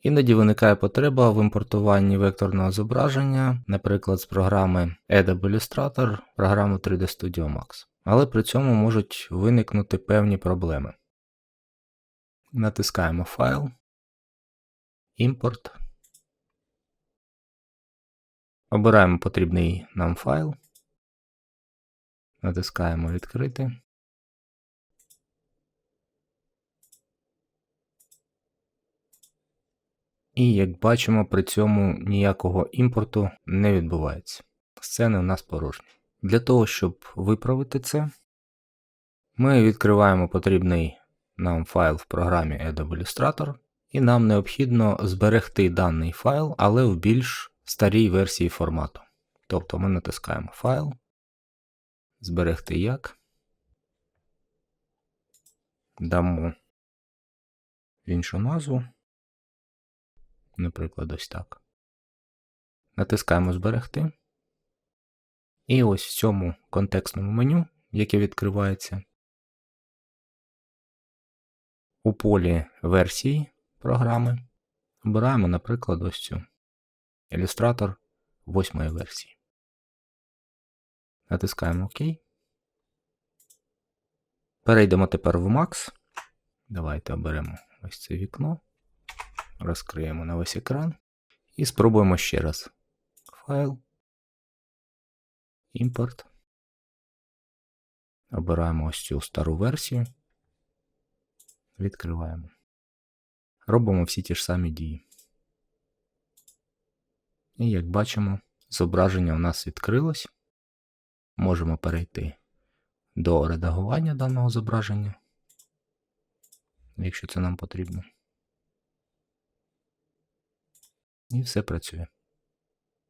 Іноді виникає потреба в імпортуванні векторного зображення, наприклад, з програми Adobe Illustrator, програму 3D Studio Max. Але при цьому можуть виникнути певні проблеми. Натискаємо Файл, Імпорт. Обираємо потрібний нам файл. Натискаємо Відкрити. І як бачимо, при цьому ніякого імпорту не відбувається. Сцени у нас порожні. Для того, щоб виправити це, ми відкриваємо потрібний нам файл в програмі Adobe Illustrator, і нам необхідно зберегти даний файл, але в більш старій версії формату. Тобто ми натискаємо файл, зберегти як, дамо іншу назву, наприклад, ось так. Натискаємо зберегти. І ось в цьому контекстному меню, яке відкривається, у полі версії програми обираємо, наприклад, ось цю ілюстратор 8 версії. Натискаємо ОК. Перейдемо тепер в Max. Давайте оберемо ось це вікно, розкриємо на весь екран і спробуємо ще раз. Файл. Імпорт. Обираємо ось цю стару версію. Відкриваємо. Робимо всі ті ж самі дії. І як бачимо, зображення у нас відкрилось. Можемо перейти до редагування даного зображення, якщо це нам потрібно. І все працює.